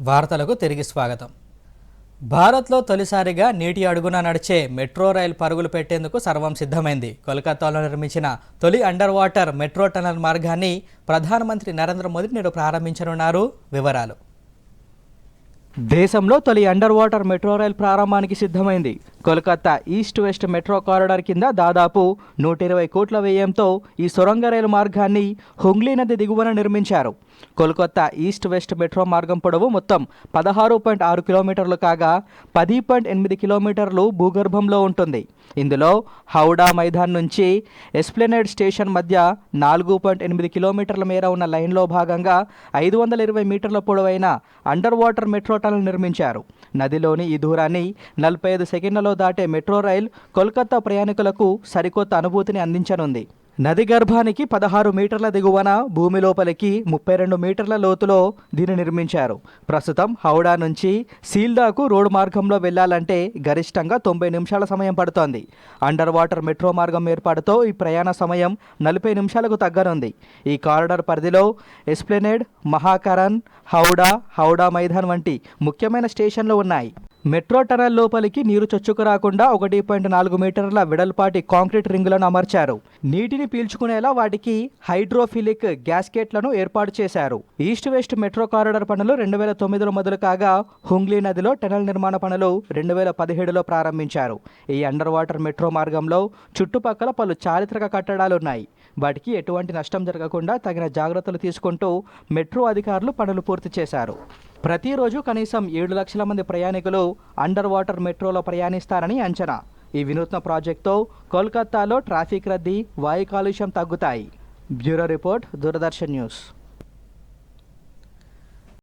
వార్తలకు తిరిగి స్వాగతం. భారత్లో తొలిసారిగా నీటి అడుగున నడిచే మెట్రో రైలు పరుగులు పెట్టేందుకు సర్వం సిద్ధమైంది. కోల్కతాలో నిర్మించిన తొలి అండర్ వాటర్ మెట్రో టనల్ మార్గాన్ని ప్రధానమంత్రి నరేంద్ర మోదీ నేడు ప్రారంభించనున్నారు. వివరాలు. దేశంలో తొలి అండర్ వాటర్ మెట్రో రైల్ ప్రారంభానికి సిద్ధమైంది. Kolkata east west metro corridor కింద దాదాపు నూట ఇరవై కోట్ల వ్యయంతో ఈ సొరంగ రైలు మార్గాన్ని హుంగ్లీ నది దిగువన నిర్మించారు. కోల్కతా ఈస్ట్ వెస్ట్ మెట్రో మార్గం పొడవు మొత్తం పదహారు పాయింట్ ఆరు కిలోమీటర్లు కాగా పది పాయింట్ ఎనిమిది కిలోమీటర్లు భూగర్భంలో ఉంటుంది. ఇందులో హౌడా మైదాన్ నుంచి ఎస్ప్లెనేడ్ స్టేషన్ మధ్య నాలుగు పాయింట్ ఎనిమిది కిలోమీటర్ల మేర ఉన్న లైన్లో భాగంగా ఐదు వందల ఇరవై మీటర్ల పొడవైన అండర్ వాటర్ మెట్రో టనల్ నిర్మించారు. నదిలోని ఈ దూరాన్ని నలభై ఐదు సెకండ్లలో దాటే మెట్రో రైల్ కోల్కతా ప్రయాణికులకు సరికొత్త అనుభూతిని అందించనుంది. నది గర్భానికి పదహారు మీటర్ల దిగువన భూమి లోపలికి ముప్పై రెండు మీటర్ల లోతులో దీన్ని నిర్మించారు. ప్రస్తుతం హౌడా నుంచి సీల్దాకు రోడ్డు మార్గంలో వెళ్ళాలంటే గరిష్టంగా తొంభై నిమిషాల సమయం పడుతోంది. అండర్ వాటర్ మెట్రో మార్గం ఏర్పాటుతో ఈ ప్రయాణ సమయం నలభై నిమిషాలకు తగ్గనుంది. ఈ కారిడార్ పరిధిలో ఎస్ప్లెనేడ్ మహాకరణ్ హౌడా హౌడా మైదాన్ వంటి ముఖ్యమైన స్టేషన్లు ఉన్నాయి. మెట్రో టనల్ లోపలికి నీరు చొచ్చుకు రాకుండా ఒకటి పాయింట్ నాలుగు మీటర్ల వెడల్పాటి కాంక్రీట్ రింగులను అమర్చారు. నీటిని పీల్చుకునేలా వాటికి హైడ్రోఫిలిక్ గ్యాస్కెట్లను ఏర్పాటు చేశారు. ఈస్ట్ వెస్ట్ మెట్రో కారిడార్ పనులు రెండు వేల తొమ్మిదిలో మొదలు కాగా హుంగ్లీ నదిలో టనల్ నిర్మాణ పనులు రెండు వేల పదిహేడులో ప్రారంభించారు. ఈ అండర్ వాటర్ మెట్రో మార్గంలో చుట్టుపక్కల పలు చారిత్రక కట్టడాలు ఉన్నాయి వాటికి ఎటువంటి నష్టం జరగకుండా తగిన జాగ్రత్తలు తీసుకుంటూ మెట్రో అధికారులు పనులు పూర్తి చేశారు. ప్రతిరోజు కనీసం ఏడు లక్షల మంది ప్రయాణికులు అండర్ వాటర్ మెట్రోలో ప్రయాణిస్తారని అంచనా. ఈ వినూత్న ప్రాజెక్టుతో కోల్కతాలో ట్రాఫిక్ రద్దీ వాయు కాలుష్యం తగ్గుతాయి. Bureau report Doordarshan news.